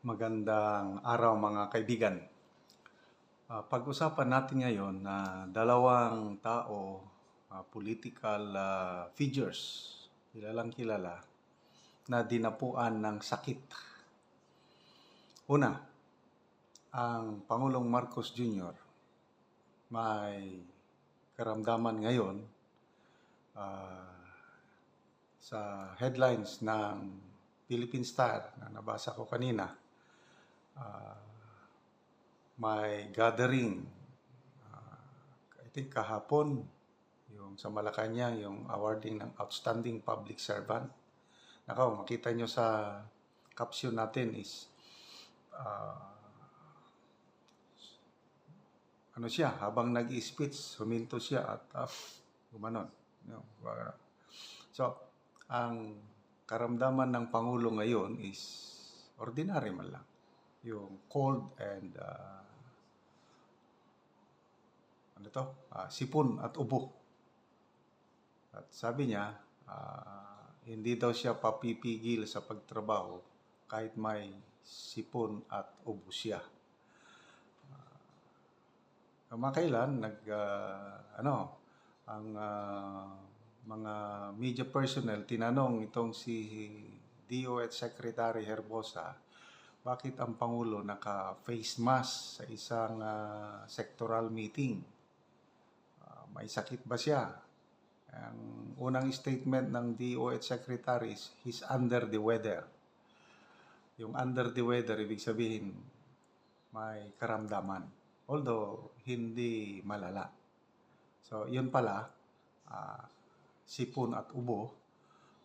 Magandang araw mga kaibigan. Ah, pag-usapan natin ngayon na dalawang tao, ah, political ah, figures, kilalang kilala, na dinapuan ng sakit. Una, ang Pangulong Marcos Jr. may karamdaman ngayon ah, sa headlines ng Philippine Star na nabasa ko kanina, ah, may gathering, ah, I think kahapon, yung sa Malacanang, yung awarding ng Outstanding Public Servant. Nakaw, makita nyo sa caption natin is, ah, ano siya, habang nag-speech, huminto siya at uh, gumanon. So, ang karamdaman ng Pangulo ngayon is ordinary man lang. Yung cold and uh, ano to? Ah, sipon at ubo. At sabi niya, ah, hindi daw siya papipigil sa pagtrabaho kahit may sipon at ubo siya. Uh, makailan nag ah, ano ang ah, mga media personnel tinanong itong si DOH Secretary Herbosa bakit ang Pangulo naka face mask sa isang ah, sectoral meeting? Ah, may sakit ba siya? Ang unang statement ng DOH Secretary is he's under the weather. Yung under the weather ibig sabihin may karamdaman. Although hindi malala. So yun pala ah, sipon at ubo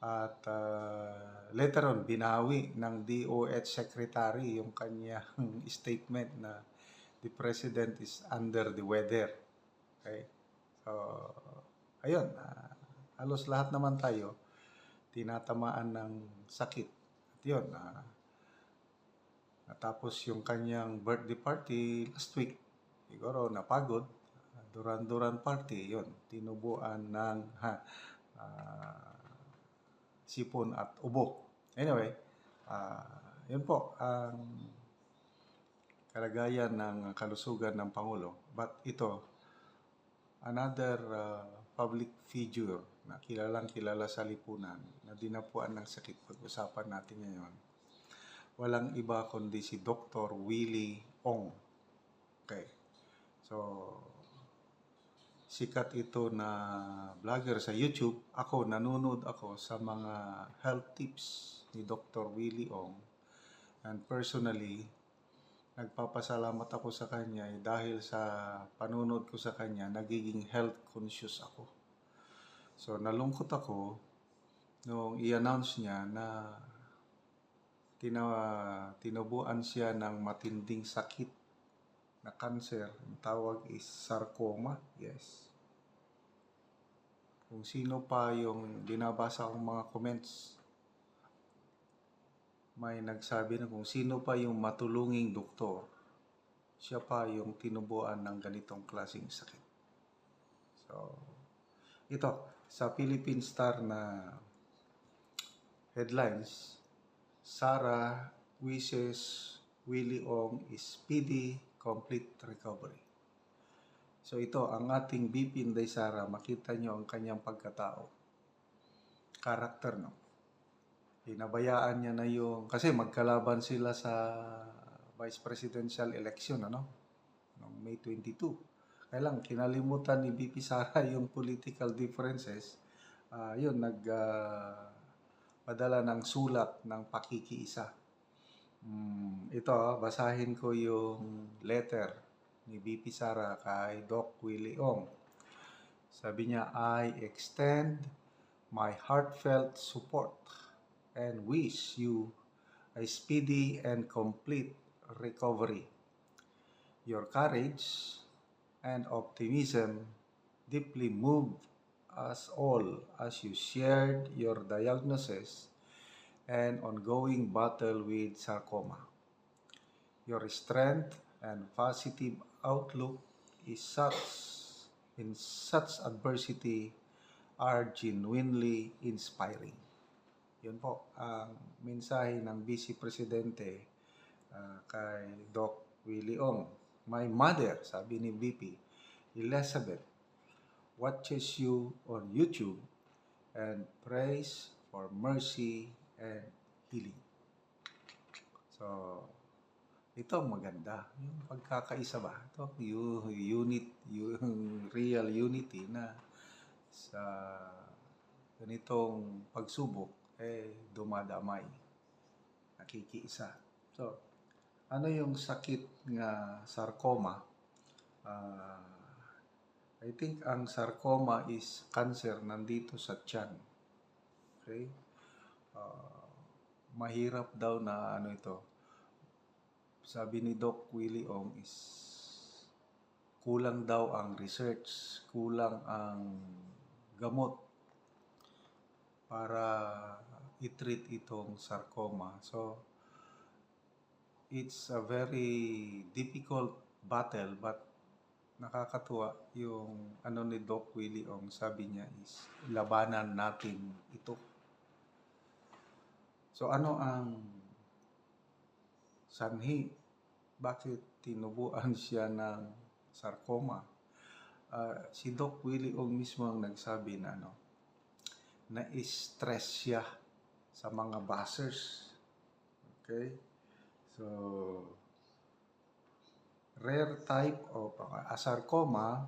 at ah, later on binawi ng DOH secretary yung kanyang statement na the president is under the weather. Okay? So ayun ah, halos lahat naman tayo tinatamaan ng sakit. At yun ah, natapos yung kanyang birthday party last week. Siguro napagod. Duran-Duran Party, yon tinubuan ng ha, ah, sipon at ubo. Anyway, ah, yun po ang kalagayan ng kalusugan ng Pangulo. But ito, another ah, public figure na kilalang kilala sa lipunan na dinapuan ng sakit pag-usapan natin ngayon. Walang iba kundi si Dr. Willie Ong. Okay. So, sikat ito na vlogger sa YouTube. Ako, nanonood ako sa mga health tips ni Dr. Willie Ong. And personally, nagpapasalamat ako sa kanya eh, dahil sa panunod ko sa kanya, nagiging health conscious ako. So, nalungkot ako nung i-announce niya na tina, tinubuan siya ng matinding sakit na cancer. Ang tawag is sarcoma. Yes. Kung sino pa yung binabasa kong mga comments, may nagsabi na kung sino pa yung matulunging doktor, siya pa yung tinubuan ng ganitong klaseng sakit. So, ito, sa Philippine Star na headlines, Sarah wishes Willie Ong is speedy complete recovery. So ito, ang ating BP Inday Sara, makita nyo ang kanyang pagkatao. Karakter, no? Pinabayaan niya na yung... Kasi magkalaban sila sa vice presidential election, ano? Noong May 22. Kaya lang, kinalimutan ni BP Sara yung political differences. Ah, yun, nag... ah, padala ng sulat ng pakikiisa. Mm, ito, ah, basahin ko yung letter ni BP Sara kay Doc Willie Ong. Sabi niya, I extend my heartfelt support and wish you a speedy and complete recovery. Your courage and optimism deeply moved us all as you shared your diagnosis and ongoing battle with sarcoma. Your strength and positive outlook is such in such adversity are genuinely inspiring. Yun po ang mensahe ng Vice Presidente ah, kay Doc Willie Ong. My mother, sabi ni VP, Elizabeth, watches you on YouTube and prays for mercy and healing. So, ito ang maganda. Yung pagkakaisa ba? Ito, yung unit, yung real unity na sa ganitong pagsubok, eh, dumadamay. Nakikiisa. So, ano yung sakit nga sarcoma? Ah, I think ang sarcoma is cancer nandito sa tiyan. Okay? Ah, mahirap daw na ano ito. Sabi ni Doc Willie Ong is kulang daw ang research, kulang ang gamot para i-treat itong sarcoma. So, it's a very difficult battle but nakakatuwa yung ano ni Doc Willie Ong sabi niya is labanan natin ito. So ano ang sanhi? Bakit tinubuan siya ng sarcoma? Ah, si Doc Willie Ong mismo ang nagsabi na ano, na-stress siya sa mga buzzers. Okay? So, rare type of a sarcoma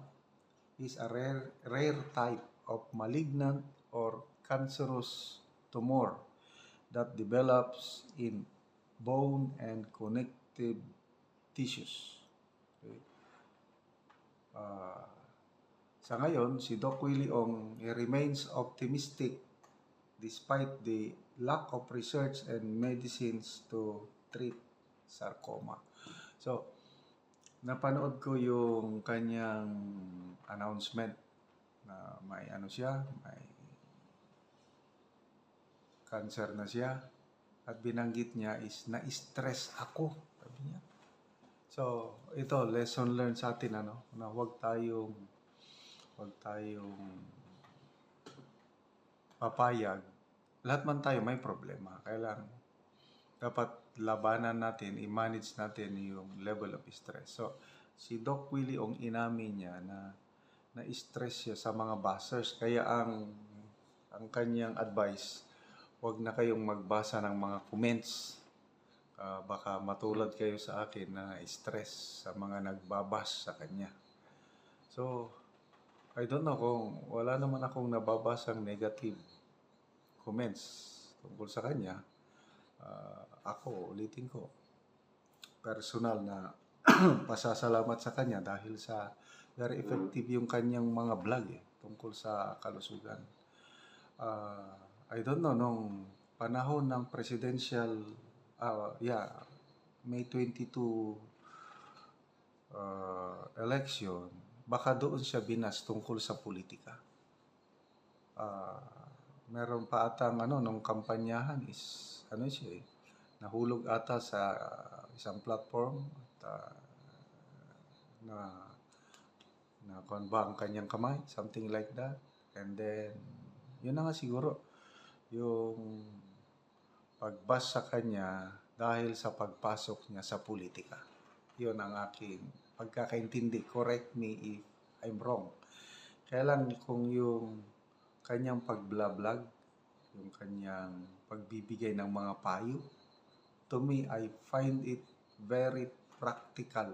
is a rare rare type of malignant or cancerous tumor that develops in bone and connective tissues. Okay. Ah, sa ngayon, si Doc Willie Ong remains optimistic despite the lack of research and medicines to treat sarcoma. So, napanood ko yung kanyang announcement na may ano siya, may cancer na siya at binanggit niya is na-stress ako, sabi niya. So, ito lesson learned sa atin ano, na huwag tayong huwag tayong papayag. Lahat man tayo may problema. Kailang dapat labanan natin, i-manage natin yung level of stress. So, si Doc Willie Ong inamin niya na na-stress siya sa mga buzzers. Kaya ang ang kanyang advice, huwag na kayong magbasa ng mga comments. Ah, baka matulad kayo sa akin na stress sa mga nagbabas sa kanya. So, I don't know kung wala naman akong nababasang negative comments tungkol sa kanya. Ah, ako, ulitin ko, personal na pasasalamat sa kanya dahil sa very effective yung kanyang mga vlog eh, tungkol sa kalusugan. Ah, I don't know, nung panahon ng presidential, ah, yeah, May 22 ah, election, baka doon siya binas tungkol sa politika. Ah, meron pa atang ano, nung kampanyahan is, ano siya eh, nahulog ata sa isang platform at ah, na na kuwan ba ang kanyang kamay, something like that. And then, yun na nga siguro, yung pagbas sa kanya dahil sa pagpasok niya sa politika. Yun ang aking pagkakaintindi. Correct me if I'm wrong. Kaya lang kung yung kanyang pagblablag, yung kanyang pagbibigay ng mga payo, to me, I find it very practical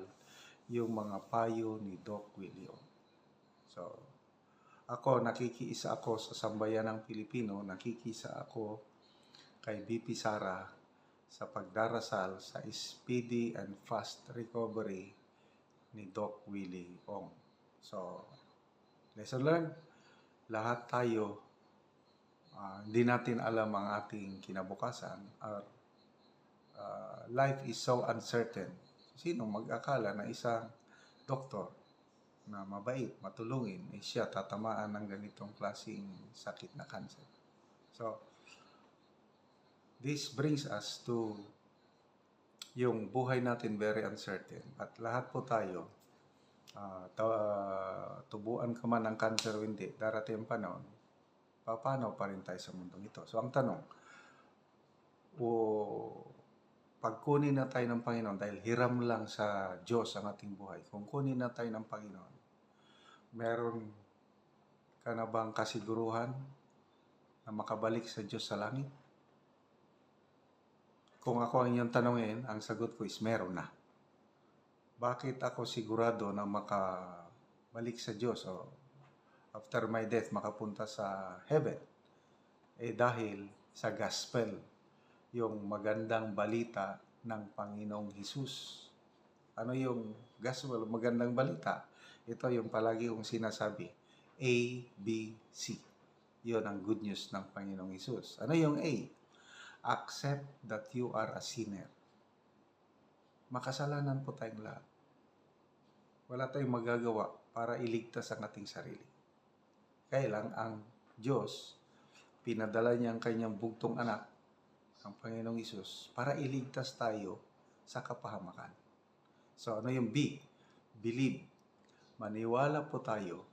yung mga payo ni Doc William. So, ako, nakikiisa ako sa sambayan ng Pilipino, nakikisa ako kay BP Sara sa pagdarasal sa speedy and fast recovery ni Doc Willie Ong. So, lesson learned, lahat tayo, ah, hindi natin alam ang ating kinabukasan. Our ah, life is so uncertain. Sino mag-akala na isang doktor na mabait, matulungin, eh siya tatamaan ng ganitong klaseng sakit na cancer. So, this brings us to yung buhay natin very uncertain. At lahat po tayo, ta- tubuan ka man ng cancer o hindi, darating ang panahon, paano pa rin tayo sa mundong ito? So, ang tanong, o pagkunin na tayo ng Panginoon, dahil hiram lang sa Diyos ang ating buhay, kung kunin na tayo ng Panginoon, meron ka na bang kasiguruhan na makabalik sa Diyos sa langit? Kung ako ang iyong tanongin, ang sagot ko is meron na. Bakit ako sigurado na makabalik sa Diyos o after my death makapunta sa heaven? Eh dahil sa gospel, yung magandang balita ng Panginoong Hesus. Ano yung gospel, magandang balita? Ito yung palagi kong sinasabi, A, B, C. Yun ang good news ng Panginoong Hesus. Ano yung A? Accept that you are a sinner. Makasalanan po tayong lahat. Wala tayong magagawa para iligtas ang ating sarili. Kaya ang Diyos, pinadala niya ang kanyang bugtong anak, ang Panginoong Isus, para iligtas tayo sa kapahamakan. So ano yung B? Believe. Maniwala po tayo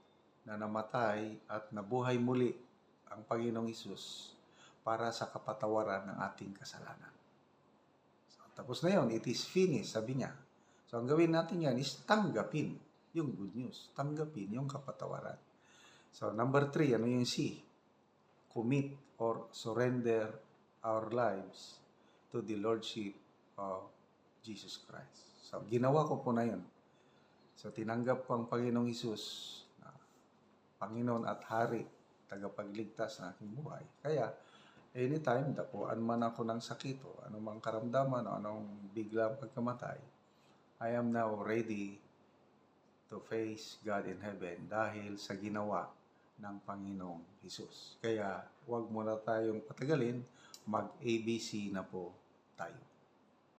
na namatay at nabuhay muli ang Panginoong Isus para sa kapatawaran ng ating kasalanan. So, tapos na yun, it is finished, sabi niya. So, ang gawin natin yan is tanggapin yung good news. Tanggapin yung kapatawaran. So, number three, ano yung C? Commit or surrender our lives to the Lordship of Jesus Christ. So, ginawa ko po na yun. So, tinanggap ko ang Panginoong Isus na Panginoon at Hari, tagapagligtas ng aking buhay. Kaya, anytime, dapuan man ako ng sakit o anumang karamdaman o anong biglang pagkamatay, I am now ready to face God in heaven dahil sa ginawa ng Panginoong Hesus. Kaya, huwag muna tayong patagalin, mag-ABC na po tayo.